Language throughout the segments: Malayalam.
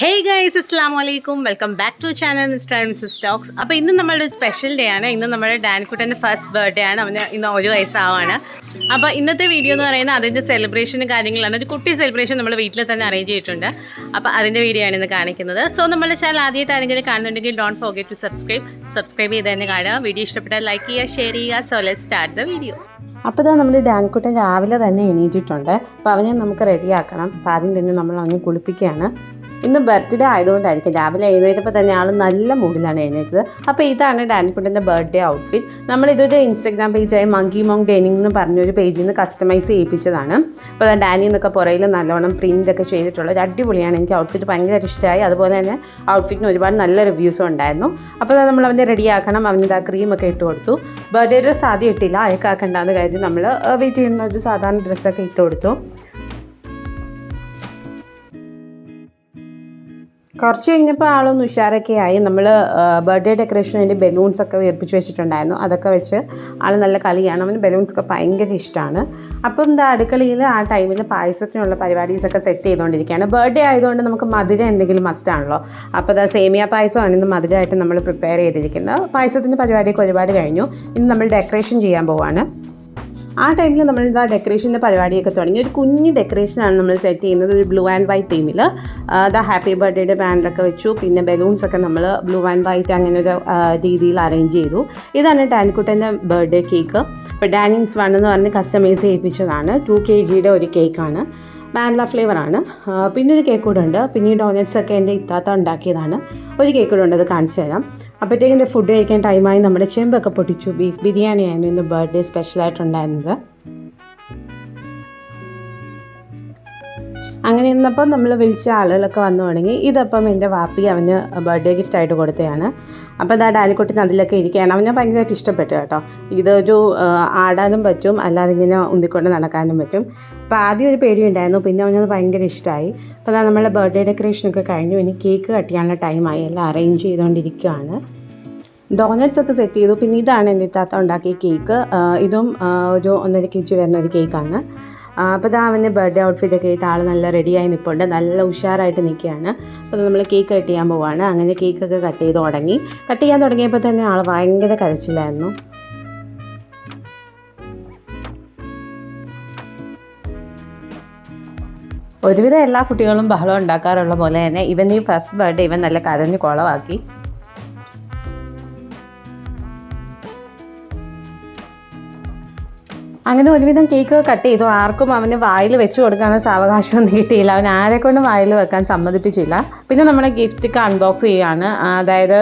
ഹേ ഗൈസ് അസ്സാം വലൈക്കും welcome back to channel mister miss Stokes അപ്പോൾ ഇന്ന് നമ്മളുടെ സ്പെഷ്യൽ ഡേ ആണ്. ഇന്ന് നമ്മുടെ ഡാൻകുട്ടന്റെ ഫസ്റ്റ് ബർത്ത്ഡേ ആണ്. അവന് ഇന്ന് ഒരു വയസ്സാവാണ്. അപ്പോൾ ഇന്നത്തെ വീഡിയോ എന്ന് പറയുന്നത് അതിന്റെ സെലിബ്രേഷനും കാര്യങ്ങളാണ്. ഒരു കുട്ടി സെലിബ്രേഷൻ നമ്മൾ വീട്ടിൽ തന്നെ അറേഞ്ച് ചെയ്തിട്ടുണ്ട്. അപ്പോൾ അതിന്റെ വീഡിയോ ആണ് ഇന്ന് കാണിക്കുന്നത്. സോ നമ്മുടെ ചാനൽ ആദ്യമായിട്ട് ആരെങ്കിലും കാണുന്നുണ്ടെങ്കിൽ don't forget to subscribe subscribe ചെയ്ത് തന്നെ കാണുക. വീഡിയോ ഇഷ്ടപ്പെട്ടാൽ ലൈക്ക് ചെയ്യുക ഷെയർ ചെയ്യുക. So let start the video അപ്പോൾ ഇതാ നമ്മൾ ഡാൻകുട്ടൻ രാവിലെ തന്നെ എണീറ്റിട്ടുണ്ട്. അപ്പോൾ അവനെ നമുക്ക് റെഡിയാക്കണം അപ്പോൾ ആദ്യം തന്നെ നമ്മൾ അവനെ കുളിപ്പിക്കുകയാണ്. ഇന്ന് ബർത്ത്ഡേ ആയതുകൊണ്ടായിരിക്കും. രാവിലെ എഴുന്നേറ്റപ്പോൾ തന്നെ ആൾ നല്ല മൂഡിലാണ് എഴുന്നേറ്റത്. അപ്പോൾ ഇതാണ് ഡാനിക്കുട്ടന്റെ ബർത്ത്ഡേ ഔട്ട്ഫിറ്റ് നമ്മൾ ഇതൊരു ഇൻസ്റ്റാഗ്രാം പേജായ മങ്കി മോങ് ഡെനിങ് എന്ന് പറഞ്ഞൊരു പേജിൽ നിന്ന് കസ്റ്റമൈസ് ചെയ്യിപ്പിച്ചതാണ്. അപ്പോൾ ഡാനി എന്നൊക്കെ പുറയിൽ നല്ലവണ്ണം പ്രിന്റ് ഒക്കെ ചെയ്തിട്ടുള്ളത്. അടിപൊളിയാണ്. എനിക്ക് ഔട്ട്ഫിറ്റ് ഭയങ്കര ഇഷ്ടമായി. അതുപോലെ തന്നെ ഔട്ട്ഫിറ്റിന് ഒരുപാട് നല്ല റിവ്യൂസും ഉണ്ടായിരുന്നു. അപ്പോൾ നമ്മൾ അവനെ റെഡിയാക്കണം അവന്റെ ആ ക്രീമൊക്കെ ഇട്ട് കൊടുത്തു. ബർത്ത്ഡേ ഡ്രസ്സ് ആദ്യം ഇട്ടില്ല. അയക്കാക്കണ്ടെന്ന് കരുതി നമ്മൾ വെയിറ്റ് ചെയ്യുന്ന ഒരു സാധാരണ ഡ്രസ്സൊക്കെ ഇട്ട് കൊടുത്തു. കുറച്ച് കഴിഞ്ഞപ്പോൾ ആളൊന്ന് ഉഷാറൊക്കെ ആയി. നമ്മൾ ബർത്ത്ഡേ ഡെക്കറേഷൻ വേണ്ടി ബലൂൺസ് ഒക്കെ വേർപ്പിച്ച് വെച്ചിട്ടുണ്ടായിരുന്നു. അതൊക്കെ വെച്ച് ആൾ നല്ല കളിയാണ്. അവന് ബലൂൺസ് ഒക്കെ ഭയങ്കര ഇഷ്ടമാണ് അപ്പം എന്താ അടുക്കളയിൽ ആ ടൈമിൽ പായസത്തിനുള്ള പരിപാടീസൊക്കെ സെറ്റ് ചെയ്തുകൊണ്ടിരിക്കുകയാണ് ബർത്ത്ഡേ ആയതുകൊണ്ട് നമുക്ക് മധുരം എന്തെങ്കിലും മസ്റ്റ് ആണല്ലോ. അപ്പോൾ അതാ സേമിയ പായസമാണ് ഇന്ന് മധുരമായിട്ട് നമ്മൾ പ്രിപ്പയർ ചെയ്തിരിക്കുന്നത്. പായസത്തിന്റെ പരിപാടിയൊക്കെ ഒരുപാട് കഴിഞ്ഞു. ഇന്ന് നമ്മൾ ഡെക്കറേഷൻ ചെയ്യാൻ പോവാണ്. ആ ടൈമിൽ നമ്മൾ ഇതാ ഡെക്കറേഷന്റെ പരിപാടിയൊക്കെ തുടങ്ങി. ഒരു കുഞ്ഞ് ഡെക്കറേഷനാണ് നമ്മൾ സെറ്റ് ചെയ്യുന്നത്. ഒരു ബ്ലൂ ആൻഡ് വൈറ്റ് തീമിൽ ദ ഹാപ്പി ബർത്ത്ഡേയുടെ ബാനറൊക്കെ വെച്ചു. പിന്നെ ബലൂൺസ് ഒക്കെ നമ്മൾ ബ്ലൂ ആൻഡ് വൈറ്റ് അങ്ങനെ ഒരു രീതിയിൽ അറേഞ്ച് ചെയ്തു. ഇതാണ് ഡാനിക്കുട്ടന്റെ ബർത്ത്ഡേ കേക്ക് ഇപ്പോൾ ഡാനിങ്സ് വൺ എന്ന് പറഞ്ഞ് കസ്റ്റമൈസ് ചെയ്യിപ്പിച്ചതാണ്. ടു കെ ജിയുടെ ഒരു കേക്കാണ് വാനില ഫ്ലേവറാണ് പിന്നെ ഒരു കേക്ക് കൂടെ ഉണ്ട്. പിന്നെ ഈ ഒക്കെ എന്റെ ഇത്താത്ത ഉണ്ടാക്കിയതാണ്. ഒരു കേക്ക് കൂടെ ഉണ്ട് അത് കാണിച്ചു തരാം. അപ്പോഴത്തേക്കും ഫുഡ് കഴിക്കാൻ ടൈമായി നമ്മുടെ ചെമ്പൊക്കെ പൊട്ടിച്ചു. ബീഫ് ബിരിയാണി ആയിരുന്നു ഇന്ന് ബർത്ത്ഡേ സ്പെഷ്യലായിട്ടുണ്ടായിരുന്നത് അങ്ങനെ ഇന്നപ്പം നമ്മൾ വിളിച്ച ആളുകളൊക്കെ വന്നു തുടങ്ങി. ഇതപ്പം എന്റെ വാപ്പി അവന് ബർത്ത്ഡേ ഗിഫ്റ്റ് ആയിട്ട് കൊടുത്തതാണ്. അപ്പോൾ അതാ ഡാലിക്കുട്ടിന് അതിലൊക്കെ ഇരിക്കുകയാണ്. അവന് ഭയങ്കരമായിട്ട് ഇഷ്ടപ്പെട്ടു കേട്ടോ. ഇതൊരു ആടാനും പറ്റും അല്ലാതെ ഇങ്ങനെ ഉന്തിക്കൊണ്ട് നടക്കാനും പറ്റും. അപ്പോൾ ആദ്യം ഒരു പേടിയുണ്ടായിരുന്നു. പിന്നെ അവനത് ഭയങ്കര ഇഷ്ടമായി. അപ്പോൾ അതാ നമ്മളെ ബർത്ത്ഡേ ഡെക്കറേഷനൊക്കെ കഴിഞ്ഞു. ഇനി കേക്ക് കട്ട് ചെയ്യാനുള്ള ടൈമായി എല്ലാം അറേഞ്ച് ചെയ്തുകൊണ്ടിരിക്കുകയാണ്. ഡോണറ്റ്സ് ഒക്കെ സെറ്റ് ചെയ്തു. പിന്നെ ഇതാണ് എന്റെ താത്ത ഉണ്ടാക്കിയ കേക്ക് ഇതും ഒരു ഒന്നര കെ ജി വരുന്ന ഒരു കേക്കാണ് അപ്പോൾ ഇതാ അവന്റെ ബർത്ത്ഡേ ഔട്ട്ഫിറ്റ് ഒക്കെ ഇട്ട് ആൾ നല്ല റെഡിയായി നിൽപ്പുണ്ട് നല്ല ഉഷാറായിട്ട് നിൽക്കുകയാണ് അപ്പോൾ നമ്മൾ കേക്ക് കട്ട് ചെയ്യാൻ പോവാണ്. അങ്ങനെ കേക്കൊക്കെ കട്ട് ചെയ്ത് തുടങ്ങി. കട്ട് ചെയ്യാൻ തുടങ്ങിയപ്പോൾ തന്നെ ആൾ ഭയങ്കര കരച്ചിലായിരുന്നു. ഒരുവിധം എല്ലാ കുട്ടികളും ബഹളം ഉണ്ടാക്കാറുള്ള പോലെ തന്നെ ഇവൻ ഈ ഫസ്റ്റ് ബർത്ത്ഡേ ഇവൻ നല്ല കരഞ്ഞ് കുളവാക്കി. അങ്ങനെ ഒരുവിധം കേക്ക് കട്ട് ചെയ്തു. ആർക്കും അവന് വായിൽ വെച്ച് കൊടുക്കാനുള്ള സാവകാശമൊന്നും കിട്ടിയില്ല. അവൻ ആരെ കൊണ്ട് വായിൽ വെക്കാൻ സമ്മതിപ്പിച്ചില്ല. പിന്നെ നമ്മുടെ ഗിഫ്റ്റൊക്കെ അൺബോക്സ് ചെയ്യുകയാണ് അതായത്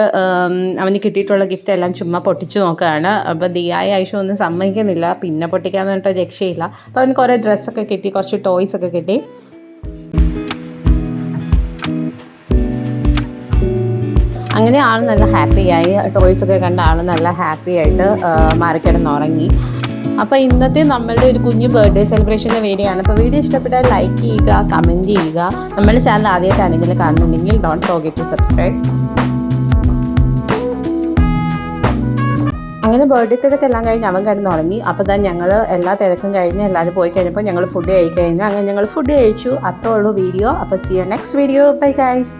അവന് കിട്ടിയിട്ടുള്ള ഗിഫ്റ്റ് എല്ലാം ചുമ്മാ പൊട്ടിച്ചു നോക്കുകയാണ്. അപ്പോൾ ദിയായ ആയിഷ ഒന്നും സമ്മതിക്കുന്നില്ല. പിന്നെ പൊട്ടിക്കാന്ന് പറഞ്ഞിട്ട് രക്ഷയില്ല. അപ്പോൾ അവന് കുറേ ഡ്രസ്സൊക്കെ കിട്ടി. കുറച്ച് ടോയ്സ് ഒക്കെ കിട്ടി. അങ്ങനെ ആൾ നല്ല ഹാപ്പിയായി ടോയ്സ് ഒക്കെ കണ്ട ആൾ നല്ല ഹാപ്പിയായിട്ട് മാറിക്കിടന്ന് ഉറങ്ങി അപ്പോൾ ഇന്നത്തെ നമ്മളുടെ ഒരു കുഞ്ഞു ബർത്ത്ഡേ സെലിബ്രേഷന്റെ വീഡിയോ ആണ് അപ്പോൾ വീഡിയോ ഇഷ്ടപ്പെട്ടാൽ ലൈക്ക് ചെയ്യുക കമന്റ് ചെയ്യുക. നമ്മുടെ ചാനൽ ആദ്യമായിട്ട് ആരെങ്കിലും കാണുന്നുണ്ടെങ്കിൽ ഡോണ്ട് ഫോർഗെറ്റ് ടു സബ്സ്ക്രൈബ് അങ്ങനെ ബർത്ത്ഡേ തിരക്ക് എല്ലാം കഴിഞ്ഞ് അവൻ കിടന്ന് ഉറങ്ങി. അപ്പോൾ തന്നെ ഞങ്ങൾ എല്ലാ തിരക്കും കഴിഞ്ഞ് എല്ലാവരും പോയി കഴിഞ്ഞപ്പോൾ ഞങ്ങൾ ഫുഡ് കഴിക്കഴിഞ്ഞു അങ്ങനെ ഞങ്ങൾ ഫുഡ് കഴിച്ചു. അത്രേ ഉള്ളൂ വീഡിയോ അപ്പോൾ see you next video bye guys